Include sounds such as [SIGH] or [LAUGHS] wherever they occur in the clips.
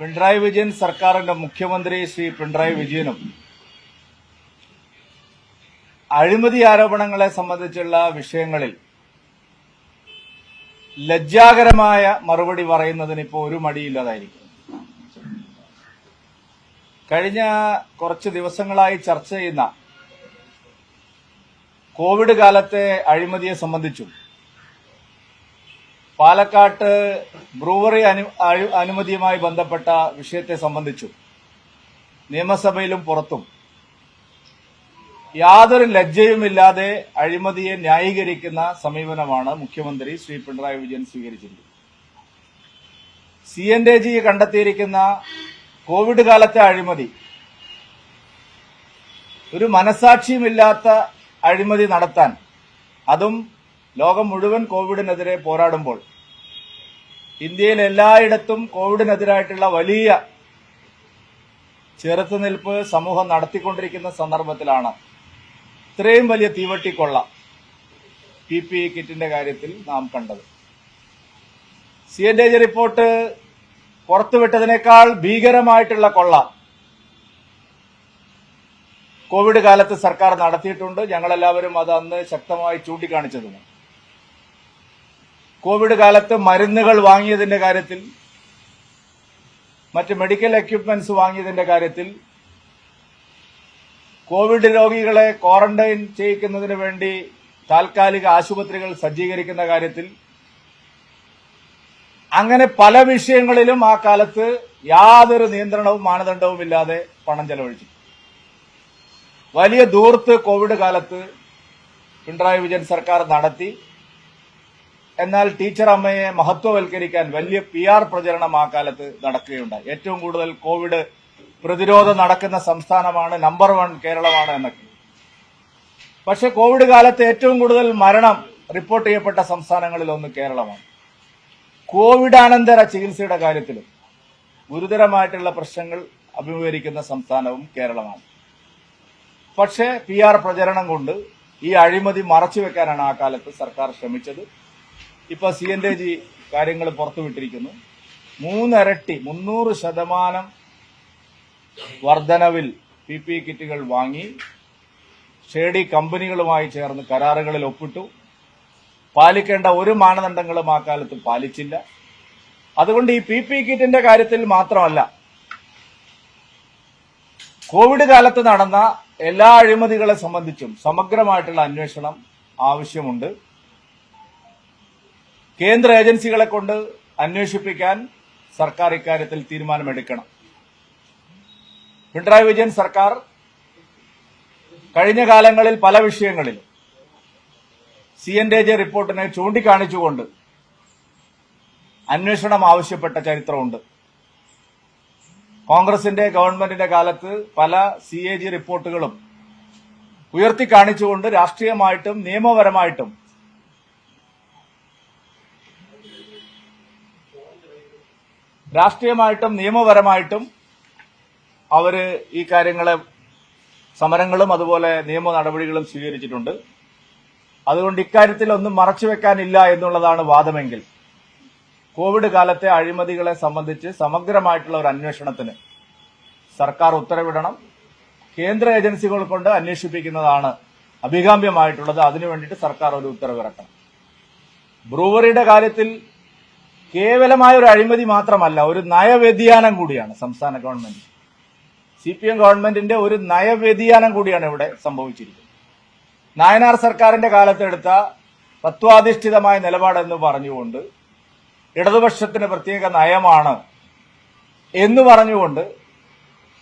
പിണറായി വിജയൻ സർക്കാരിന്റെ മുഖ്യമന്ത്രി ശ്രീ പിണറായി വിജയനും അഴിമതി ആരോപണങ്ങളെ സംബന്ധിച്ചുള്ള വിഷയങ്ങളിൽ ലജ്ജാകരമായ മറുപടി പറയുന്നതിന് ഇപ്പോൾ ഒരു മടിയില്ലാതായിരിക്കും കഴിഞ്ഞ കുറച്ച് ദിവസങ്ങളായി ചർച്ച ചെയ്യുന്ന കോവിഡ് കാലത്തെ അഴിമതിയെ സംബന്ധിച്ചും പാലക്കാട്ട് ബ്രൂവറി അനു അനുമതിയുമായി ബന്ധപ്പെട്ട വിഷയത്തെ സംബന്ധിച്ചും നിയമസഭയിലും പുറത്തും യാതൊരു ലജ്ജയുമില്ലാതെ അഴിമതിയെ ന്യായീകരിക്കുന്ന സമീപനമാണ് മുഖ്യമന്ത്രി ശ്രീ പിണറായി വിജയൻ സ്വീകരിച്ചിരിക്കുന്നത്. സി എൻ ജി കണ്ടെത്തിയിരിക്കുന്ന കോവിഡ് കാലത്തെ അഴിമതി ഒരു മനസാക്ഷിയുമില്ലാത്ത അഴിമതി നടത്താൻ അതും ലോകം മുഴുവൻ കോവിഡിനെതിരെ പോരാടുമ്പോൾ ഇന്ത്യയിൽ എല്ലായിടത്തും കോവിഡിനെതിരായിട്ടുള്ള വലിയ ചെറുത്തുനിൽപ്പ് സമൂഹം നടത്തിക്കൊണ്ടിരിക്കുന്ന സന്ദർഭത്തിലാണ്. ഇത്രയും വലിയ തീവട്ടിക്കൊള്ള പി പി ഇ കിറ്റിന്റെ കാര്യത്തിൽ നാം കണ്ടത്. സി എൻ ഡി റിപ്പോർട്ട് പുറത്തുവിട്ടതിനേക്കാൾ ഭീകരമായിട്ടുള്ള കൊള്ള കോവിഡ് കാലത്ത് സർക്കാർ നടത്തിയിട്ടുണ്ട്. ഞങ്ങളെല്ലാവരും അത് അന്ന് ശക്തമായി ചൂണ്ടിക്കാണിച്ചതുമാണ്. കോവിഡ് കാലത്ത് മരുന്നുകൾ വാങ്ങിയതിന്റെ കാര്യത്തിൽ മറ്റ് മെഡിക്കൽ എക്യുപ്മെന്റ്സ് വാങ്ങിയതിന്റെ കാര്യത്തിൽ കോവിഡ് രോഗികളെ ക്വാറന്റൈൻ ചെയ്യിക്കുന്നതിന് വേണ്ടി താൽക്കാലിക ആശുപത്രികൾ സജ്ജീകരിക്കുന്ന കാര്യത്തിൽ അങ്ങനെ പല വിഷയങ്ങളിലും ആ കാലത്ത് യാതൊരു നിയന്ത്രണവും മാനദണ്ഡവും ഇല്ലാതെ പണം ചെലവഴിച്ചു. വലിയ ദൂർത്ത് കോവിഡ് കാലത്ത് പിണറായി വിജയൻ സർക്കാർ നടത്തി. എന്നാൽ ടീച്ചർ അമ്മയെ മഹത്വവൽക്കരിക്കാൻ വലിയ പി ആർ പ്രചരണം ആ കാലത്ത് നടക്കുകയുണ്ടായി. ഏറ്റവും കൂടുതൽ കോവിഡ് പ്രതിരോധം നടക്കുന്ന സംസ്ഥാനമാണ് നമ്പർ വൺ കേരളമാണ് എന്നൊക്കെ. പക്ഷെ കോവിഡ് കാലത്ത് ഏറ്റവും കൂടുതൽ മരണം റിപ്പോർട്ട് ചെയ്യപ്പെട്ട സംസ്ഥാനങ്ങളിൽ ഒന്ന് കേരളമാണ്. കോവിഡാനന്തര ചികിത്സയുടെ കാര്യത്തിലും ഗുരുതരമായിട്ടുള്ള പ്രശ്നങ്ങൾ അഭിമുഖീകരിക്കുന്ന സംസ്ഥാനവും കേരളമാണ്. പക്ഷേ പി ആർ പ്രചരണം കൊണ്ട് ഈ അഴിമതി മറച്ചുവെക്കാനാണ് ആ കാലത്ത് സർക്കാർ ശ്രമിച്ചത്. ഇപ്പൊ സി എൻ ഡി ജി കാര്യങ്ങൾ പുറത്തുവിട്ടിരിക്കുന്നു മൂന്നിരട്ടി മുന്നൂറ് ശതമാനം വർധനവിൽ പി പി കിറ്റുകൾ വാങ്ങി ഷേഡി കമ്പനികളുമായി ചേർന്ന് കരാറുകളിൽ ഒപ്പിട്ടു. പാലിക്കേണ്ട ഒരു മാനദണ്ഡങ്ങളും ആ കാലത്ത് പാലിച്ചില്ല. അതുകൊണ്ട് ഈ പി പി കിറ്റിന്റെ കാര്യത്തിൽ മാത്രമല്ല കോവിഡ് കാലത്ത് നടന്ന എല്ലാ അഴിമതികളെ സംബന്ധിച്ചും സമഗ്രമായിട്ടുള്ള അന്വേഷണം ആവശ്യമുണ്ട്. കേന്ദ്ര ഏജൻസികളെ കൊണ്ട് അന്വേഷിപ്പിക്കാൻ സർക്കാർ ഇക്കാര്യത്തിൽ തീരുമാനമെടുക്കണം. പിണറായി വിജയൻ സർക്കാർ കഴിഞ്ഞ കാലങ്ങളിൽ പല വിഷയങ്ങളിൽ സി എൻ ഡി ജെ റിപ്പോർട്ടിനെ ചൂണ്ടിക്കാണിച്ചുകൊണ്ട് അന്വേഷണം ആവശ്യപ്പെട്ട ചരിത്രമുണ്ട്. കോൺഗ്രസിന്റെ ഗവൺമെന്റിന്റെ കാലത്ത് പല സി എ ജി റിപ്പോർട്ടുകളും ഉയർത്തിക്കാണിച്ചുകൊണ്ട് രാഷ്ട്രീയമായിട്ടും നിയമപരമായിട്ടും രാഷ്ട്രീയമായിട്ടും നിയമപരമായിട്ടും അവർ ഈ കാര്യങ്ങളെ സമരങ്ങളും അതുപോലെ നിയമ നടപടികളും സ്വീകരിച്ചിട്ടുണ്ട്. അതുകൊണ്ട് ഇക്കാര്യത്തിൽ ഒന്നും മറച്ചു വെക്കാനില്ല എന്നുള്ളതാണ് വാദമെങ്കിൽ കോവിഡ് കാലത്തെ അഴിമതികളെ സംബന്ധിച്ച് സമഗ്രമായിട്ടുള്ള ഒരു അന്വേഷണത്തിന് സർക്കാർ ഉത്തരവിടണം. കേന്ദ്ര ഏജൻസികൾ കൊണ്ട് അന്വേഷിപ്പിക്കുന്നതാണ് അഭികാമ്യമായിട്ടുള്ളത്. അതിനു വേണ്ടിയിട്ട് സർക്കാർ ഒരു ഉത്തരവിറക്കണം. ബ്രൂവറിയുടെ കാര്യത്തിൽ കേവലമായ ഒരു അഴിമതി മാത്രമല്ല ഒരു നയവ്യതിയാനം കൂടിയാണ് സംസ്ഥാന ഗവൺമെന്റ്. സി പി എം ഗവൺമെന്റിന്റെ ഒരു നയവ്യതിയാനം കൂടിയാണ് ഇവിടെ സംഭവിച്ചിരിക്കുന്നത്. നായനാർ സർക്കാരിന്റെ കാലത്തെടുത്ത തത്വാധിഷ്ഠിതമായ നിലപാടെന്ന് പറഞ്ഞുകൊണ്ട് ഇടതുപക്ഷത്തിന് പ്രത്യേക നയമാണ് എന്ന് പറഞ്ഞുകൊണ്ട്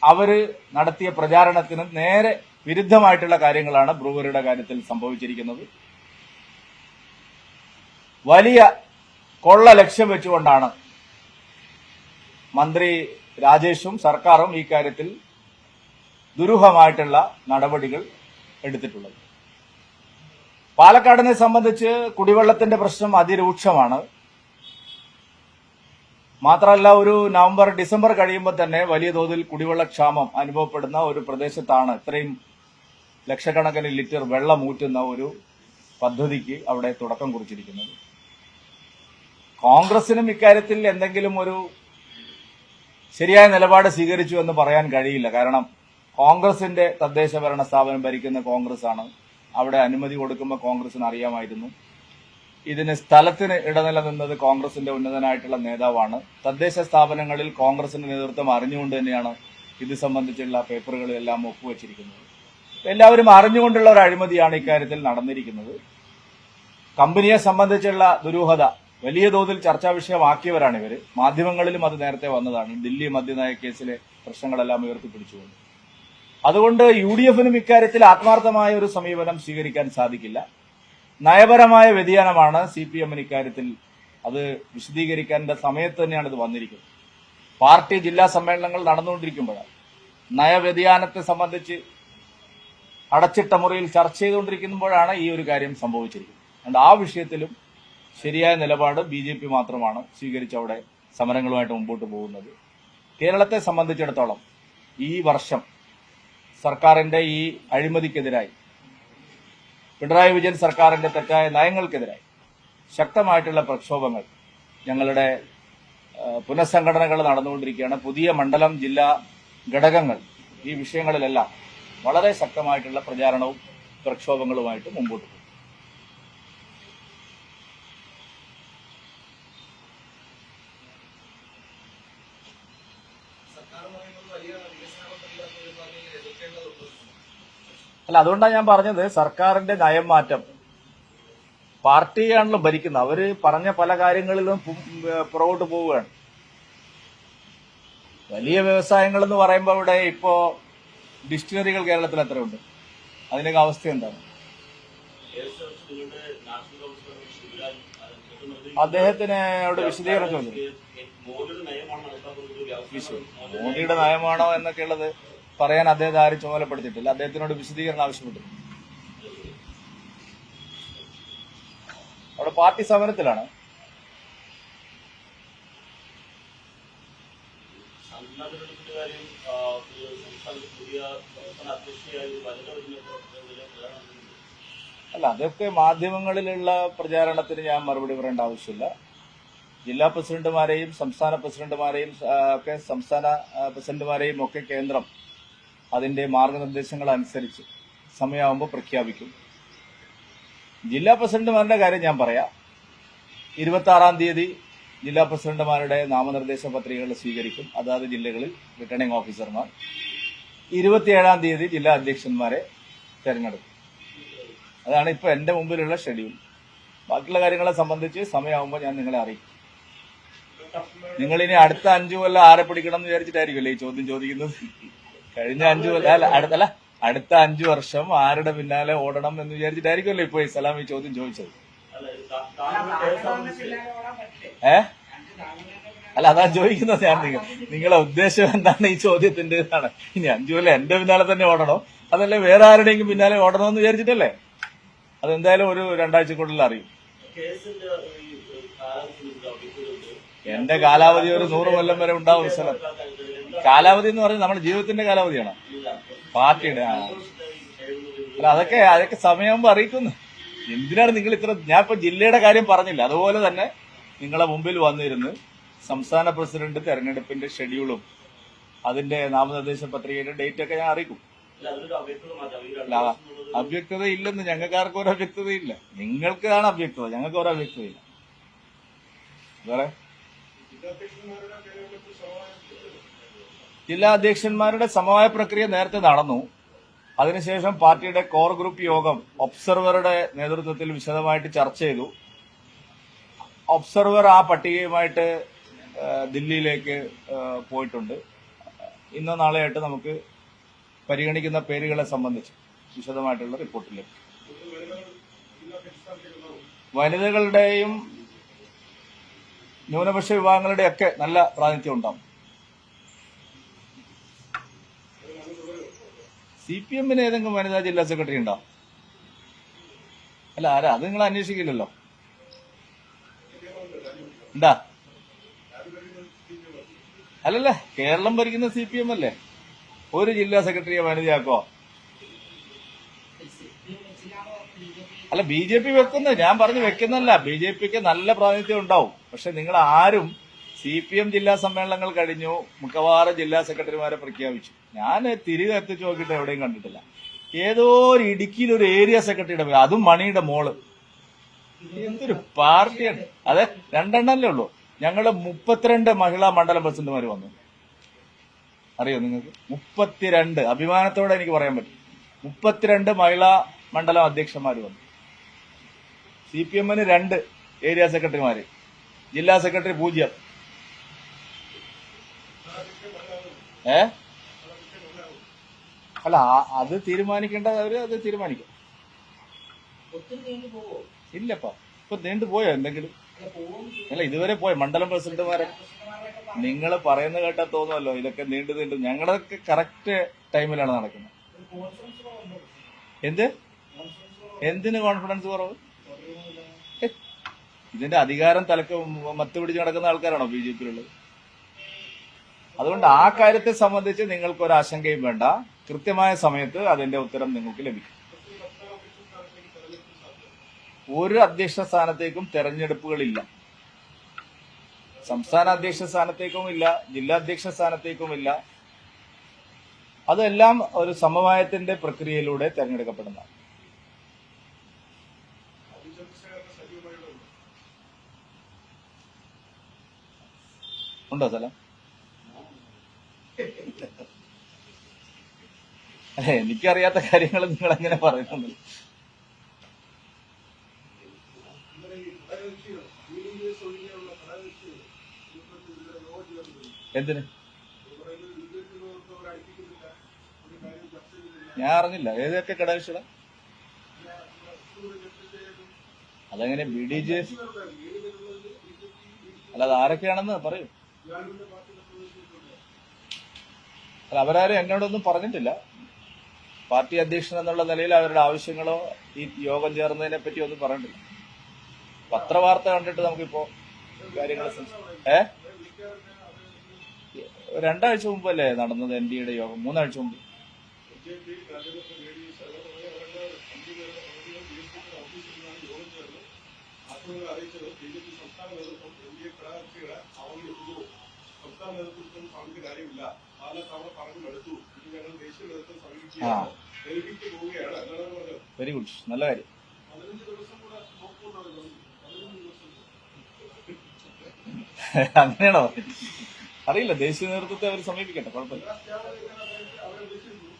അവർ നടത്തിയ പ്രചാരണത്തിന് നേരെ വിരുദ്ധമായിട്ടുള്ള കാര്യങ്ങളാണ് ബ്രൂവറിയുടെ കാര്യത്തിൽ സംഭവിച്ചിരിക്കുന്നത്. വലിയ കൊള്ള ലക്ഷ്യം വെച്ചുകൊണ്ടാണ് മന്ത്രി രാജേഷും സർക്കാരും ഈ കാര്യത്തിൽ ദുരൂഹമായിട്ടുള്ള നടപടികൾ എടുത്തിട്ടുള്ളത്. പാലക്കാടിനെ സംബന്ധിച്ച് കുടിവെള്ളത്തിന്റെ പ്രശ്നം അതിരൂക്ഷമാണ്. മാത്രമല്ല ഒരു നവംബർ ഡിസംബർ കഴിയുമ്പോൾ തന്നെ വലിയ തോതിൽ കുടിവെള്ളക്ഷാമം അനുഭവപ്പെടുന്ന ഒരു പ്രദേശത്താണ് ഇത്രയും ലക്ഷക്കണക്കിന് ലിറ്റർ വെള്ളം ഊറ്റുന്ന ഒരു പദ്ധതിക്ക് അവിടെ തുടക്കം കുറിച്ചിരിക്കുന്നത്. കോൺഗ്രസിനും ഇക്കാര്യത്തിൽ എന്തെങ്കിലും ഒരു ശരിയായ നിലപാട് സ്വീകരിച്ചു എന്ന് പറയാൻ കഴിയില്ല. കാരണം കോൺഗ്രസിന്റെ തദ്ദേശ ഭരണ സ്ഥാപനം ഭരിക്കുന്ന കോൺഗ്രസ് ആണ് അവിടെ അനുമതി കൊടുക്കുമ്പോൾ കോൺഗ്രസിന് അറിയാമായിരുന്നു. ഇതിന് സ്ഥലത്തിന് ഇടനിലനിന്നത് കോൺഗ്രസിന്റെ ഉന്നതനായിട്ടുള്ള നേതാവാണ്. തദ്ദേശ സ്ഥാപനങ്ങളിൽ കോൺഗ്രസിന്റെ നേതൃത്വം അറിഞ്ഞുകൊണ്ട് തന്നെയാണ് ഇത് സംബന്ധിച്ചുള്ള പേപ്പറുകളെല്ലാം ഒപ്പുവെച്ചിരിക്കുന്നത്. എല്ലാവരും അറിഞ്ഞുകൊണ്ടുള്ള ഒരു അഴിമതിയാണ് ഇക്കാര്യത്തിൽ നടന്നിരിക്കുന്നത്. കമ്പനിയെ സംബന്ധിച്ചുള്ള ദുരൂഹത വലിയ തോതിൽ ചർച്ചാ വിഷയമാക്കിയവരാണ് ഇവർ. മാധ്യമങ്ങളിലും അത് നേരത്തെ വന്നതാണ്. ദില്ലി മദ്യനയ കേസിലെ പ്രശ്നങ്ങളെല്ലാം ഉയർത്തിപ്പിടിച്ചുകൊണ്ട്. അതുകൊണ്ട് യു ഡി എഫിനും ഇക്കാര്യത്തിൽ ആത്മാർത്ഥമായ ഒരു സമീപനം സ്വീകരിക്കാൻ സാധിക്കില്ല. നയപരമായ വ്യതിയാനമാണ് സി പി എമ്മിന് ഇക്കാര്യത്തിൽ അത് വിശദീകരിക്കേണ്ട സമയത്ത് തന്നെയാണ് ഇത് വന്നിരിക്കുന്നത്. പാർട്ടി ജില്ലാ സമ്മേളനങ്ങൾ നടന്നുകൊണ്ടിരിക്കുമ്പോഴാണ്. നയവ്യതിയാനത്തെ സംബന്ധിച്ച് അടച്ചിട്ട മുറിയിൽ ചർച്ച ചെയ്തുകൊണ്ടിരിക്കുമ്പോഴാണ് ഈ ഒരു കാര്യം സംഭവിച്ചിരിക്കുന്നത്. അതുകൊണ്ട് ആ വിഷയത്തിലും ശരിയായ നിലപാട് ബി ജെ പി മാത്രമാണ് സ്വീകരിച്ച് അവിടെ സമരങ്ങളുമായിട്ട് മുമ്പോട്ട് പോകുന്നത്. കേരളത്തെ സംബന്ധിച്ചിടത്തോളം ഈ വർഷം സർക്കാരിന്റെ ഈ അഴിമതിക്കെതിരായി പിണറായി വിജയൻ സർക്കാരിന്റെ തെറ്റായ നയങ്ങൾക്കെതിരായി ശക്തമായിട്ടുള്ള പ്രക്ഷോഭങ്ങൾ ഞങ്ങളുടെ പുനഃസംഘടനകൾ നടന്നുകൊണ്ടിരിക്കുകയാണ്. പുതിയ മണ്ഡലം ജില്ലാ ഘടകങ്ങൾ ഈ വിഷയങ്ങളിലെല്ലാം വളരെ ശക്തമായിട്ടുള്ള പ്രചാരണവും പ്രക്ഷോഭങ്ങളുമായിട്ട് മുമ്പോട്ട് അല്ല അതുകൊണ്ടാണ് ഞാൻ പറഞ്ഞത് സർക്കാരിന്റെ നയം മാറ്റം പാർട്ടിയാണല്ലോ ഭരിക്കുന്നത്. അവർ പറഞ്ഞ പല കാര്യങ്ങളിലും പുറകോട്ട് പോവുകയാണ്. വലിയ വ്യവസായങ്ങൾ എന്ന് പറയുമ്പോൾ ഇവിടെ ഇപ്പോ ഡിസ്റ്റിലറികൾ കേരളത്തിൽ എത്രയുണ്ട് അതിനൊക്കെ അവസ്ഥ എന്താണ്? അദ്ദേഹത്തിന് അവിടെ വിശദീകരണം ചോദിച്ചു. മോദിയുടെ നയമാണോ എന്നൊക്കെ ഉള്ളത് പറയാൻ അദ്ദേഹത്തെ ആരും ചുമതലപ്പെടുത്തിയിട്ടില്ല. അദ്ദേഹത്തിനോട് വിശദീകരണം ആവശ്യപ്പെട്ടു. അവിടെ പാർട്ടി സമരത്തിലാണ്. അല്ല അതൊക്കെ മാധ്യമങ്ങളിലുള്ള പ്രചാരണത്തിന് ഞാൻ മറുപടി പറയേണ്ട ആവശ്യമില്ല. ജില്ലാ പ്രസിഡന്റുമാരെയും സംസ്ഥാന പ്രസിഡന്റുമാരെയും ഒക്കെ സംസ്ഥാന പ്രസിഡന്റുമാരെയും ഒക്കെ കേന്ദ്രം അതിന്റെ മാർഗനിർദ്ദേശങ്ങൾ അനുസരിച്ച് സമയമാകുമ്പോൾ പ്രഖ്യാപിക്കും. ജില്ലാ പ്രസിഡന്റുമാരുടെ കാര്യം ഞാൻ പറയാം. ഇരുപത്തി ആറാം തീയതി ജില്ലാ പ്രസിഡന്റുമാരുടെ നാമനിർദ്ദേശ പത്രികകൾ സ്വീകരിക്കും. അതാത് ജില്ലകളിൽ റിട്ടേണിംഗ് ഓഫീസർമാർ ഇരുപത്തിയേഴാം തീയതി ജില്ലാ അധ്യക്ഷന്മാരെ തെരഞ്ഞെടുക്കും. അതാണ് ഇപ്പൊ എന്റെ മുമ്പിലുള്ള ഷെഡ്യൂൾ ബാക്കിയുള്ള കാര്യങ്ങളെ സംബന്ധിച്ച് സമയമാകുമ്പോൾ ഞാൻ നിങ്ങളെ അറിയിക്കും. നിങ്ങൾ ഇനി അടുത്ത അഞ്ചു കൊല്ലം ആരെ പിടിക്കണം എന്ന് വിചാരിച്ചിട്ടായിരിക്കുമല്ലേ ഈ ചോദ്യം ചോദിക്കുന്നത്? കഴിഞ്ഞ അഞ്ചു കൊല്ലം അടുത്തല്ല അടുത്ത അഞ്ചു വർഷം ആരുടെ പിന്നാലെ ഓടണം എന്ന് വിചാരിച്ചിട്ടായിരിക്കുമല്ലോ ഇപ്പൊ ഈ സലാം ഈ ചോദ്യം ചോദിച്ചത്? ഏ? അല്ല അതാ ചോദിക്കുന്നത് ഞാൻ നിങ്ങൾ നിങ്ങളെ ഉദ്ദേശം എന്താണ് ഈ ചോദ്യത്തിന്റെ ഇതാണ് ഇനി അഞ്ചു കൊല്ലം എന്റെ പിന്നാലെ തന്നെ ഓടണോ? അതല്ലേ വേറെ ആരുടെയെങ്കിലും പിന്നാലെ ഓടണമെന്ന് വിചാരിച്ചിട്ടല്ലേ? അതെന്തായാലും ഒരു രണ്ടാഴ്ചക്കുള്ളിൽ അറിയും. എന്റെ കാലാവധി ഒരു നൂറ് കൊല്ലം വരെ ഉണ്ടാവും സ്ഥലം. കാലാവധി എന്ന് പറഞ്ഞാൽ നമ്മുടെ ജീവിതത്തിന്റെ കാലാവധിയാണ്. പാർട്ടിയുടെ. അല്ല അതൊക്കെ അതൊക്കെ സമയമാകുമ്പോൾ അറിയിക്കുന്നു. എന്തിനാണ് നിങ്ങൾ ഇത്ര ഞാൻ ഇപ്പൊ ജില്ലയുടെ കാര്യം പറഞ്ഞില്ല. അതുപോലെ തന്നെ നിങ്ങളെ മുമ്പിൽ വന്നിരുന്ന് സംസ്ഥാന പ്രസിഡന്റ് തെരഞ്ഞെടുപ്പിന്റെ ഷെഡ്യൂളും അതിന്റെ നാമനിർദ്ദേശ പത്രികയുടെ ഡേറ്റ് ഒക്കെ ഞാൻ അറിയിക്കും. അവ്യക്തത ഇല്ലെന്ന് ഞങ്ങൾക്കാർക്കും ഒരു അവ്യക്തതയില്ല നിങ്ങൾക്കാണ് അവ്യക്തത ഞങ്ങൾക്ക് ഒരു അവ്യക്തതയില്ല വേറെ? ജില്ലാ അധ്യക്ഷന്മാരുടെ സമവായ പ്രക്രിയ നേരത്തെ നടന്നു. അതിനുശേഷം പാർട്ടിയുടെ കോർ ഗ്രൂപ്പ് യോഗം ഒബ്സർവറുടെ നേതൃത്വത്തിൽ വിശദമായിട്ട് ചർച്ച ചെയ്തു. ഒബ്സർവർ ആ പട്ടികയുമായിട്ട് ദില്ലിയിലേക്ക് പോയിട്ടുണ്ട്. ഇന്നോ നാളെയായിട്ട് നമുക്ക് പരിഗണിക്കുന്ന പേരുകളെ സംബന്ധിച്ച് വിശദമായിട്ടുള്ള റിപ്പോർട്ടിലേക്ക് വനിതകളുടെയും ന്യൂനപക്ഷ വിഭാഗങ്ങളുടെയൊക്കെ നല്ല പ്രാതിനിധ്യം ഉണ്ടാവും. സി പി എമ്മിന് ഏതെങ്കിലും വനിതാ ജില്ലാ സെക്രട്ടറി ഉണ്ടോ? അല്ല ആരാ? അത് നിങ്ങൾ അന്വേഷിക്കില്ലല്ലോ. ഉണ്ടാ? അല്ലല്ല കേരളം ഭരിക്കുന്ന സി പി എം അല്ലേ? ഒരു ജില്ലാ സെക്രട്ടറിയെ വനിതയാക്കോ? അല്ല ബി ജെ പി വെക്കുന്നത് ഞാൻ പറഞ്ഞു വെക്കുന്നല്ല. ബി ജെ പിക്ക് നല്ല പ്രാതിനിധ്യം ഉണ്ടാവും. പക്ഷെ നിങ്ങൾ ആരും സി പി എം ജില്ലാ സമ്മേളനങ്ങൾ കഴിഞ്ഞു മിക്കവാറും ജില്ലാ സെക്രട്ടറിമാരെ പ്രഖ്യാപിച്ചു. ഞാൻ തിരികെ എത്തിച്ചു നോക്കിയിട്ട് എവിടെയും കണ്ടിട്ടില്ല. ഏതോ ഒരു ഇടുക്കിയിൽ ഒരു ഏരിയ സെക്രട്ടറിയുടെ അതും മണിയുടെ മോൾ. എന്തൊരു പാർട്ടിയാണ്. അതെ രണ്ടെണ്ണല്ലേ ഉള്ളൂ. ഞങ്ങൾ മുപ്പത്തിരണ്ട് മഹിളാ മണ്ഡലം പ്രസിഡന്റുമാർ വന്നു. അറിയോ നിങ്ങൾക്ക്? മുപ്പത്തിരണ്ട്. അഭിമാനത്തോടെ എനിക്ക് പറയാൻ പറ്റും. മുപ്പത്തിരണ്ട് മഹിളാ മണ്ഡലം അധ്യക്ഷന്മാർ വന്നു. സി പി എമ്മിന് രണ്ട് ഏരിയ സെക്രട്ടറിമാര്. ജില്ലാ സെക്രട്ടറി പൂജ്യം. ഏ? അല്ല അത് തീരുമാനിക്കേണ്ട അവർ അത് തീരുമാനിക്കും. ഇല്ലപ്പാ. ഇപ്പൊ നീണ്ടു പോയോ എന്തെങ്കിലും? അല്ല ഇതുവരെ പോയ മണ്ഡലം പ്രസിഡന്റുമാരെ നിങ്ങൾ പറയുന്ന കേട്ടാ തോന്നുമല്ലോ ഇതൊക്കെ നീണ്ടു നീണ്ടു ഞങ്ങളൊക്കെ കറക്റ്റ് ടൈമിലാണ് നടക്കുന്നത്. എന്ത്? എന്തിന് കോൺഫിഡൻസ് കുറവ്? ഇതിന്റെ അധികാരം തലക്ക് മത്ത് പിടിച്ച് നടക്കുന്ന ആൾക്കാരാണോ ബി ജെ പിയിലുള്ളത്? അതുകൊണ്ട് ആ കാര്യത്തെ സംബന്ധിച്ച് നിങ്ങൾക്ക് ഒരു ആശങ്കയും വേണ്ട. കൃത്യമായ സമയത്ത് അതിന്റെ ഉത്തരം നിങ്ങൾക്ക് ലഭിക്കും. ഒരു അധ്യക്ഷ സ്ഥാനത്തേക്കും തെരഞ്ഞെടുപ്പുകളില്ല. സംസ്ഥാന അധ്യക്ഷ സ്ഥാനത്തേക്കും ഇല്ല ജില്ലാ അധ്യക്ഷ സ്ഥാനത്തേക്കും ഇല്ല അതെല്ലാം ഒരു സമവായത്തിന്റെ പ്രക്രിയയിലൂടെ തെരഞ്ഞെടുക്കപ്പെടുന്നതാണ് ഉണ്ടോ സ്ഥലം? അല്ലെ എനിക്കറിയാത്ത കാര്യങ്ങൾ നിങ്ങൾ അങ്ങനെ പറയുന്നുണ്ട് എന്തിന്? ഞാൻ അറിഞ്ഞില്ല. ഏതൊക്കെ ഘടകക്ഷികള അതെങ്ങനെ ബി ഡി ജെ അല്ല അത് ആരൊക്കെയാണെന്ന് പറയൂ. അല്ല അവരാരും എന്നോടൊന്നും പറഞ്ഞിട്ടില്ല. പാർട്ടി അധ്യക്ഷൻ എന്നുള്ള നിലയിൽ അവരുടെ ആവശ്യങ്ങളോ ഈ യോഗം ചേർന്നതിനെ പറ്റി ഒന്നും പറഞ്ഞിട്ടില്ല. പത്രവാർത്ത കണ്ടിട്ട് നമുക്കിപ്പോ കാര്യങ്ങൾ ഏഹ് രണ്ടാഴ്ച മുമ്പല്ലേ നടന്നത് എൻ ഡിയുടെ യോഗം? മൂന്നാഴ്ച മുമ്പ്. വെരി ഗുഡ് നല്ല കാര്യം. [LAUGHS] അങ്ങനെയാണോ? അറിയില്ല ദേശീയ നേതൃത്വത്തെ അവർ സമീപിക്കട്ടെ കുഴപ്പമില്ല.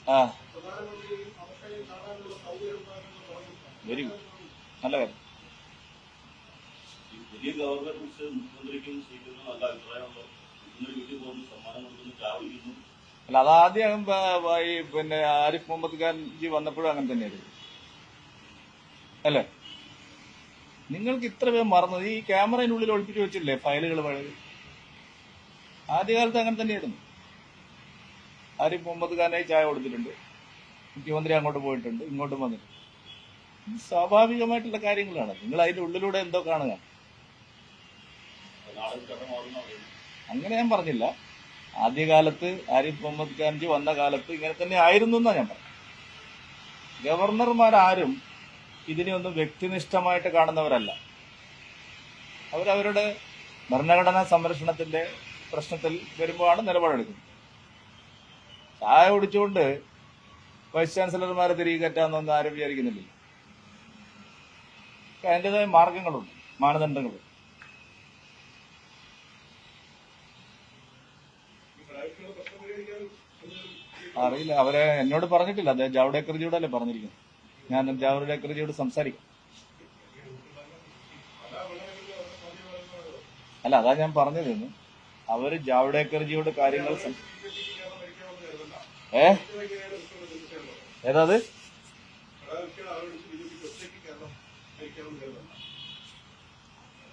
ആ. വെരി ഗുഡ് നല്ല കാര്യം. പുതിയ ഗവർണറെ കുറിച്ച് മുഖ്യമന്ത്രിക്കും സ്വീകരിക്കുന്ന നല്ല അഭിപ്രായമുണ്ടോ? ഇന്നലെ വീട്ടിൽ പോകുന്നു സമ്മാനം കൊടുക്കുന്നു ചാവിക്കുന്നു അല്ല അതാദ്യം ഈ പിന്നെ ആരിഫ് മുഹമ്മദ് ഖാൻജി വന്നപ്പോഴും അങ്ങനെ തന്നെയായിരുന്നു. അല്ലേ? നിങ്ങൾക്ക് ഇത്ര പേർ മറന്നത്. ഈ ക്യാമറയിനുള്ളിൽ ഒളിപ്പിച്ച് വെച്ചില്ലേ ഫയലുകൾ പഴയത് ആദ്യകാലത്ത് അങ്ങനെ തന്നെയായിരുന്നു. ആരിഫ് മുഹമ്മദ് ഖാനായി ചായ കൊടുത്തിട്ടുണ്ട്. മുഖ്യമന്ത്രി അങ്ങോട്ട് പോയിട്ടുണ്ട് ഇങ്ങോട്ടും വന്നിട്ടുണ്ട്. സ്വാഭാവികമായിട്ടുള്ള കാര്യങ്ങളാണ്. നിങ്ങൾ അതിന്റെ ഉള്ളിലൂടെ എന്തോ കാണുക. അങ്ങനെ ഞാൻ പറഞ്ഞില്ല. ആദ്യകാലത്ത് ആരിഫ് മുഹമ്മദ് ഖാൻജി വന്ന കാലത്ത് ഇങ്ങനെ തന്നെ ആയിരുന്നു എന്നാ ഞാൻ പറഞ്ഞു ഗവർണർമാരാരും ഇതിനെ ഒന്നും വ്യക്തിനിഷ്ഠമായിട്ട് കാണുന്നവരല്ല. അവരവരുടെ ഭരണഘടനാ സംരക്ഷണത്തിന്റെ പ്രശ്നത്തിൽ വരുമ്പോഴാണ് നിലപാടെടുക്കുന്നത് ചായ കുടിച്ചുകൊണ്ട് വൈസ് ചാൻസലർമാരെ തിരികെ കയറ്റാന്നൊന്നും ആരും വിചാരിക്കുന്നില്ല. അതിന്റെതായ മാർഗങ്ങളുണ്ട് മാനദണ്ഡങ്ങളുണ്ട്. അറിയില്ല അവരെ എന്നോട് പറഞ്ഞിട്ടില്ല. അദ്ദേഹം ജാവ്ഡേക്കർജിയോടല്ലേ പറഞ്ഞിരിക്കുന്നത്. ഞാൻ ജാവ്ഡേക്കർജിയോട് സംസാരിക്കും. അല്ല അതാ ഞാൻ പറഞ്ഞത്. ഇന്ന് അവർ ജാവ്ഡേക്കർജിയോട് കാര്യങ്ങൾ ഏ? ഏതാത്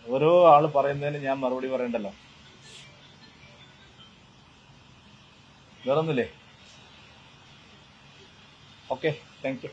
ഓരോ ആൾ പറയുന്നതിന് ഞാൻ മറുപടി പറയണ്ടല്ലോ. വേറൊന്നുമില്ലേ? Okay thank you